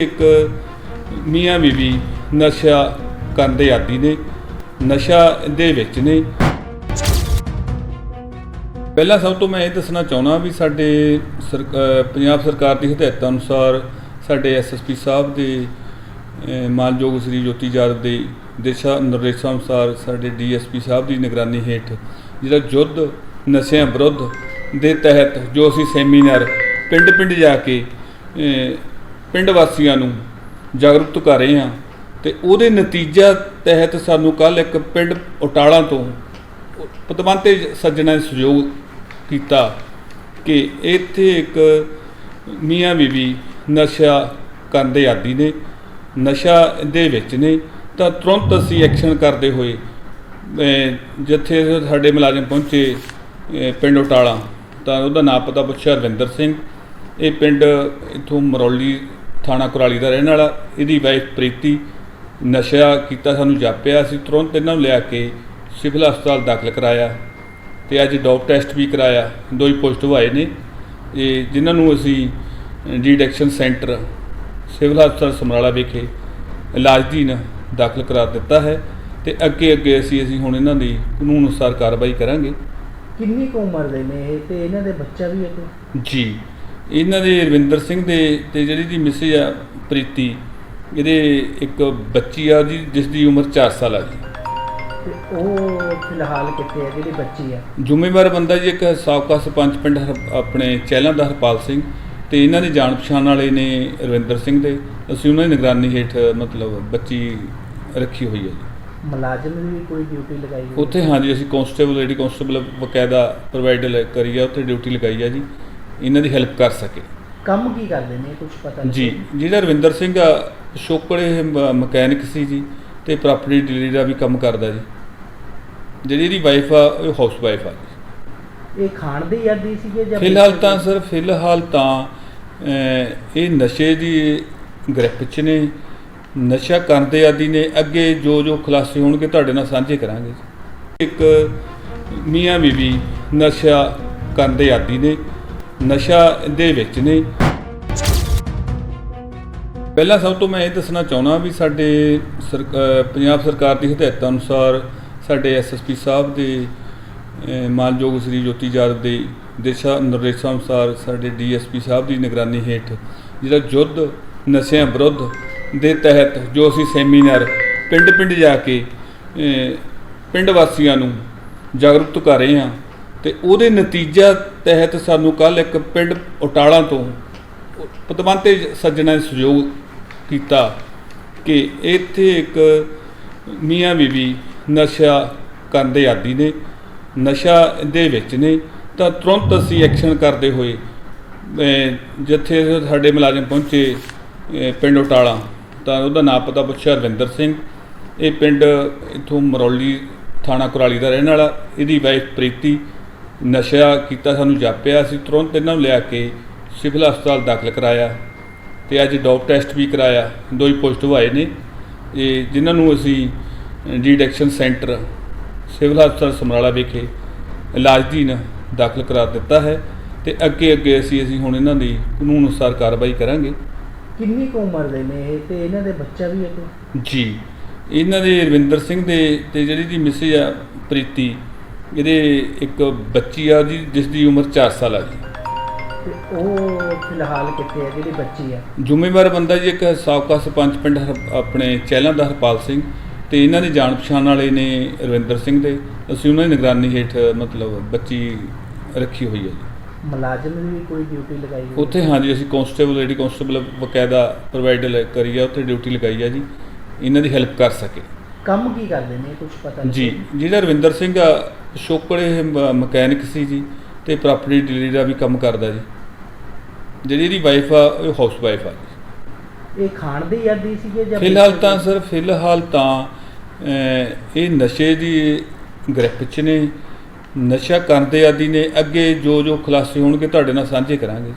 ਇੱਕ ਮੀਆਂ ਬੀਬੀ ਨਸ਼ਾ ਕਰਨ ਦੇ ਆਦੀ ਨੇ, ਨਸ਼ਾ ਦੇ ਵਿੱਚ ਨੇ। ਪਹਿਲਾਂ ਸਭ ਤੋਂ ਮੈਂ ਇਹ ਦੱਸਣਾ ਚਾਹੁੰਦਾ ਵੀ ਸਾਡੇ ਸਰਕ- ਪੰਜਾਬ ਸਰਕਾਰ ਦੀ ਹਦਾਇਤਾਂ ਅਨੁਸਾਰ ਸਾਡੇ ਐਸਐਸਪੀ ਸਾਹਿਬ ਦੇ ਮਾਨਯੋਗ ਸ੍ਰੀ ਜੋਤੀ ਜਾਦਵ ਦੇ ਦਿਸ਼ਾ ਨਿਰਦੇਸ਼ਾਂ ਅਨੁਸਾਰ ਸਾਡੇ ਡੀਐਸਪੀ ਸਾਹਿਬ ਦੀ ਨਿਗਰਾਨੀ ਹੇਠ ਜਿਹੜਾ ਯੁੱਧ ਨਸ਼ਿਆਂ ਵਿਰੁੱਧ ਦੇ ਤਹਿਤ ਜੋ ਅਸੀਂ ਸੈਮੀਨਾਰ ਪਿੰਡ-ਪਿੰਡ ਜਾ ਕੇ ਪਿੰਡ ਵਾਸੀਆਂ ਨੂੰ ਜਾਗਰੂਕ ਕਰ ਰਹੇ ਹਾਂ ਤੇ ਉਹਦੇ ਨਤੀਜਾ ਤਹਿਤ ਸਾਨੂੰ ਕੱਲ ਇੱਕ ਪਿੰਡ ਉਟਾਲਾ ਤੋਂ ਪਤਵੰਤੇ ਸੱਜਣਾ ਨੇ ਸਹਿਯੋਗ ਕੀਤਾ ਕਿ ਇੱਥੇ ਇੱਕ ਮੀਆਂ ਬੀਬੀ ਨਸ਼ਾ ਕਰਨ ਦੇ ਆਦੀ ਨੇ, ਨਸ਼ਾ ਦੇ ਵਿੱਚ ਨੇ, ਤਾਂ ਤੁਰੰਤ ਅਸੀਂ ਐਕਸ਼ਨ ਕਰਦੇ ਹੋਏ ਜਿੱਥੇ ਸਾਡੇ ਮੁਲਾਜ਼ਮ ਪਹੁੰਚੇ ਪਿੰਡ ਉਟਾਲਾ, ਤਾਂ ਉਹਦਾ ਨਾਮ ਪਤਾ ਪੁੱਛਿਆ ਰਵਿੰਦਰ ਸਿੰਘ। ਇਹ ਪਿੰਡ ਇਥੋਂ ਮਰੌਲੀ ਥਾਣਾ ਕੁਰਾਲੀ ਦਾ ਰਹਿਣ ਵਾਲਾ ਇਹਦੀ ਵਾਈਫ ਪ੍ਰੀਤੀ ਨਸ਼ਾ ਕੀਤਾ ਸਾਨੂੰ ਜਾਪਿਆ ਅਸੀਂ ਤੁਰੰਤ ਇਹਨਾਂ ਨੂੰ ਲਿਆ ਕੇ ਸਿਵਲ ਹਸਪਤਾਲ ਦਾਖਲ ਕਰਾਇਆ ਤੇ ਅੱਜ ਡੋਪ ਟੈਸਟ ਵੀ ਕਰਾਇਆ। ਦੋ ਹੀ ਪੋਜ਼ਿਟਿਵ ਆਏ ਨੇ। ਇਹ ਜਿਨ੍ਹਾਂ ਨੂੰ ਅਸੀਂ ਡੀਡੈਕਸ਼ਨ ਸੈਂਟਰ ਸਿਵਲ ਹਸਪਤਾਲ ਸਮਰਾਲਾ ਵਿਖੇ ਇਲਾਜ ਦੀਨ ਦਾਖਲ ਕਰਾ ਦਿੱਤਾ ਹੈ ਤੇ ਅੱਗੇ ਅੱਗੇ ਅਸੀਂ ਅਸੀਂ ਹੁਣ ਇਹਨਾਂ ਦੀ ਕਾਨੂੰਨ ਅਨੁਸਾਰ ਕਾਰਵਾਈ ਕਰਾਂਗੇ। ਕਿੰਨੀ ਕੁ ਉਮਰ ਦੇ ਨੇ ਇਹ? ਤੇ ਇਹਨਾਂ ਦੇ ਬੱਚਾ ਵੀ ਹੈ ਕੋਈ? ਜੀ। ਇਹਨਾਂ ਦੇ ਰਵਿੰਦਰ ਸਿੰਘ ਦੇ ਤੇ ਜਿਹੜੀ ਦੀ ਮਿਸਿਸ ਆ ਪ੍ਰੀਤੀ ਇਹਦੇ ਇੱਕ ਬੱਚੀ ਆ ਜੀ ਜਿਸ ਦੀ ਉਮਰ 4 ਸਾਲ ਆ ਜੀ। ਤੇ ਉਹ ਫਿਲਹਾਲ ਕਿੱਥੇ ਹੈ ਜਿਹੜੀ ਬੱਚੀ ਹੈ ਜ਼ਿੰਮੇਵਾਰ ਬੰਦਾ ਜੀ ਇੱਕ ਸਾਬਕਾ ਸਰਪੰਚ ਪਿੰਡ ਹਰ- ਆਪਣੇ ਚਹਿਲਾਂ ਦਾ ਹਰਪਾਲ ਸਿੰਘ ਤੇ ਇਹਨਾਂ ਦੇ ਜਾਣ ਪਛਾਣ ਵਾਲੇ ਨੇ ਰਵਿੰਦਰ ਸਿੰਘ ਦੇ। ਅਸੀਂ ਉਹਨਾਂ ਦੀ ਨਿਗਰਾਨੀ ਹੇਠ ਮਤਲਬ ਬੱਚੀ ਰੱਖੀ ਹੋਈ ਹੈ ਜੀ। ਮੁਲਾਜ਼ਮ ਦੀ ਵੀ ਕੋਈ ਡਿਊਟੀ ਲਗਾਈ ਹੋਈ? ਉੱਥੇ ਹਾਂਜੀ ਅਸੀਂ ਕਨਸਟੇਬਲ ਲੇਡੀ ਕਨਸਟੇਬਲ ਬਕਾਇਦਾ ਪ੍ਰੋਵਾਈਡ ਕਰੀ ਆ ਉੱਥੇ ਡਿਊਟੀ ਲਗਾਈ ਆ ਜੀ। ਇਹਨਾਂ ਦੀ ਹੈਲਪ ਕਰ ਸਕੇ। ਕੰਮ ਕੀ ਕਰਦੇ ਨੇ ਕੁਝ ਪਤਾ ਨਹੀਂ ਜੀ ਜਿਹੜਾ ਰਵਿੰਦਰ ਸਿੰਘ ਆ ਪਿਛੋਕੜ ਇਹ ਮਕੈਨਿਕ ਸੀ ਜੀ ਤੇ ਪ੍ਰਾਪਰਟੀ ਡੀਲਰ ਦਾ ਵੀ ਕੰਮ ਕਰਦਾ ਜੀ। ਜਿਹੜੀ ਇਹਦੀ ਵਾਈਫ ਆ ਉਹ ਹਾਊਸ ਵਾਈਫ ਆ ਜੀ। ਇਹ ਖਾਣ ਦੇ ਆਦੀ ਸੀਗੇ ਜਾਂ ਫਿਲਹਾਲ ਤਾਂ? ਸਰ ਫਿਲਹਾਲ ਤਾਂ ਇਹ ਨਸ਼ੇ ਦੀ ਗ੍ਰਿਪ 'ਚ ਨੇ। ਨਸ਼ਾ ਕਰਨ ਦੇ ਆਦੀ ਨੇ ਅੱਗੇ ਜੋ ਜੋ ਖੁਲਾਸੇ ਹੋਣਗੇ ਤੁਹਾਡੇ ਨਾਲ ਸਾਂਝੇ ਕਰਾਂਗੇ ਇੱਕ ਮੀਆਂ ਬੀਬੀ ਨਸ਼ਾ ਕਰਨ ਦੇ ਆਦੀ ਨੇ। ਨਸ਼ਾ ਦੇ ਵਿੱਚ ਨੇ। ਪਹਿਲਾਂ ਸਭ ਤੋਂ ਮੈਂ ਇਹ ਦੱਸਣਾ ਚਾਹੁੰਦਾ ਵੀ ਸਾਡੇ ਸਰਕ- ਪੰਜਾਬ ਸਰਕਾਰ ਦੀ ਹਦਾਇਤਾਂ ਅਨੁਸਾਰ ਸਾਡੇ ਐਸਐਸਪੀ ਸਾਹਿਬ ਦੇ ਮਾਨਯੋਗ ਸ੍ਰੀ ਜੋਤੀ ਜਾਦਵ ਦੇ ਦਿਸ਼ਾ ਨਿਰਦੇਸ਼ਾਂ ਅਨੁਸਾਰ ਸਾਡੇ ਡੀਐਸਪੀ ਸਾਹਿਬ ਦੀ ਨਿਗਰਾਨੀ ਹੇਠ ਜਿਹੜਾ ਯੁੱਧ ਨਸ਼ਿਆਂ ਵਿਰੁੱਧ ਦੇ ਤਹਿਤ ਜੋ ਅਸੀਂ ਸੈਮੀਨਾਰ ਪਿੰਡ-ਪਿੰਡ ਜਾ ਕੇ ਪਿੰਡ ਵਾਸੀਆਂ ਨੂੰ ਜਾਗਰੂਕ ਕਰ ਰਹੇ ਹਾਂ ਤੇ ਉਹਦੇ ਨਤੀਜਾ ਤਹਿਤ ਸਾਨੂੰ ਕੱਲ ਇੱਕ ਪਿੰਡ ਉਟਾਲਾ ਤੋਂ ਪਤਵੰਤੇ ਸੱਜਣਾ ਨੇ ਸਹਿਯੋਗ ਕੀਤਾ ਕਿ ਇੱਥੇ ਇੱਕ ਮੀਆਂ ਬੀਬੀ ਨਸ਼ਾ ਕਰਨ ਦੇ ਆਦੀ ਨੇ, ਨਸ਼ਾ ਦੇ ਵਿੱਚ ਨੇ, ਤਾਂ ਤੁਰੰਤ ਅਸੀਂ ਐਕਸ਼ਨ ਕਰਦੇ ਹੋਏ ਜਿੱਥੇ ਸਾਡੇ ਮੁਲਾਜ਼ਮ ਪਹੁੰਚੇ ਪਿੰਡ ਉਟਾਲਾ, ਤਾਂ ਉਹਦਾ ਨਾਮ ਪਤਾ ਪੁੱਛਿਆ ਰਵਿੰਦਰ ਸਿੰਘ। ਇਹ ਪਿੰਡ ਇਥੋਂ ਮਰੌਲੀ ਥਾਣਾ ਕੁਰਾਲੀ ਦਾ ਰਹਿਣ ਵਾਲਾ, ਇਹਦੀ ਵਾਈਫ ਪ੍ਰੀਤੀ। ਨਸ਼ਾ ਕੀਤਾ ਸਾਨੂੰ ਜਾਪਿਆ ਅਸੀਂ ਤੁਰੰਤ ਇਹਨਾਂ ਨੂੰ ਲਿਆ ਕੇ ਸਿਵਲ ਹਸਪਤਾਲ ਦਾਖਲ ਕਰਾਇਆ ਤੇ ਅੱਜ ਡੋਪ ਟੈਸਟ ਵੀ ਕਰਾਇਆ। ਦੋ ਹੀ ਪੋਜ਼ਿਟਿਵ ਆਏ ਨੇ। ਇਹ ਜਿਨ੍ਹਾਂ ਨੂੰ ਅਸੀਂ ਡੀਡੈਕਸ਼ਨ ਸੈਂਟਰ ਸਿਵਲ ਹਸਪਤਾਲ ਸਮਰਾਲਾ ਵਿਖੇ ਇਲਾਜ ਦੀਨ ਦਾਖਲ ਕਰਾ ਦਿੱਤਾ ਹੈ ਤੇ ਅੱਗੇ ਅੱਗੇ ਅਸੀਂ ਅਸੀਂ ਹੁਣ ਇਹਨਾਂ ਦੀ ਕਾਨੂੰਨ ਅਨੁਸਾਰ ਕਾਰਵਾਈ ਕਰਾਂਗੇ। ਕਿੰਨੀ ਕੁ ਉਮਰ ਦੇ ਨੇ ਇਹ ਤੇ ਇਹਨਾਂ ਦੇ ਬੱਚਾ ਵੀ ਹੈ ਕੋਈ? ਜੀ। ਇਹਨਾਂ ਦੇ ਰਵਿੰਦਰ ਸਿੰਘ ਦੇ ਤੇ ਜਿਹੜੀ ਦੀ ਮਿਸਿਸ ਆ ਪ੍ਰੀਤੀ ਇਹਦੇ ਇੱਕ ਬੱਚੀ ਆ ਜੀ ਜਿਸ ਦੀ ਉਮਰ 4 ਸਾਲ ਆ ਜੀ। ਤੇ ਉਹ ਫਿਲਹਾਲ ਕਿੱਥੇ ਹੈ ਜਿਹੜੀ ਬੱਚੀ ਹੈ ਜ਼ਿੰਮੇਵਾਰ ਬੰਦਾ ਜੀ ਇੱਕ ਸਾਬਕਾ ਸਰਪੰਚ ਪਿੰਡ ਹਰ- ਆਪਣੇ ਚਹਿਲਾਂ ਦਾ ਹਰਪਾਲ ਸਿੰਘ ਤੇ ਇਹਨਾਂ ਦੇ ਜਾਣ ਪਛਾਣ ਵਾਲੇ ਨੇ ਰਵਿੰਦਰ ਸਿੰਘ ਦੇ। ਅਸੀਂ ਉਹਨਾਂ ਦੀ ਨਿਗਰਾਨੀ ਹੇਠ ਮਤਲਬ ਬੱਚੀ ਰੱਖੀ ਹੋਈ ਹੈ ਜੀ। ਮੁਲਾਜ਼ਮ ਦੀ ਵੀ ਕੋਈ ਡਿਊਟੀ ਲਗਾਈ ਹੋਈ ਉੱਥੇ ਹਾਂਜੀ ਅਸੀਂ ਕਨਸਟੇਬਲ ਲੇਡੀ ਕਨਸਟੇਬਲ ਬਕਾਇਦਾ ਪ੍ਰੋਵਾਈਡ ਕਰੀ ਆ ਉੱਥੇ ਡਿਊਟੀ ਲਗਾਈ ਆ ਜੀ। ਇਹਨਾਂ ਦੀ ਹੈਲਪ ਕਰ ਸਕੇ। ਕੰਮ ਕੀ ਕਰਦੇ ਨੇ ਕੁਝ ਪਤਾ ਨਹੀਂ ਜੀ ਜਿਹੜਾ ਰਵਿੰਦਰ ਸਿੰਘ ਪਿਛੋਕੜ ਇਹ ਮਕੈਨਿਕ ਸੀ ਜੀ ਤੇ ਪ੍ਰਾਪਰਟੀ ਡੀਲਰ ਦਾ ਵੀ ਕੰਮ ਕਰਦਾ ਜੀ। ਜਿਹੜੀ ਇਹਦੀ ਵਾਈਫ ਆ ਉਹ ਹਾਊਸ ਵਾਈਫ ਆ ਜੀ। ਇਹ ਖਾਣ ਦੇ ਆਦੀ ਸੀਗੇ ਜਾਂ ਫਿਲਹਾਲ ਤਾਂ? ਸਰ ਫਿਲਹਾਲ ਤਾਂ ਇਹ ਨਸ਼ੇ ਦੀ ਗ੍ਰਿਪ 'ਚ ਨੇ ਨਸ਼ਾ ਕਰਨ ਦੇ ਆਦੀ ਨੇ ਅੱਗੇ ਜੋ ਜੋ ਖੁਲਾਸੇ ਹੋਣਗੇ ਤੁਹਾਡੇ ਨਾਲ ਸਾਂਝੇ ਕਰਾਂਗੇ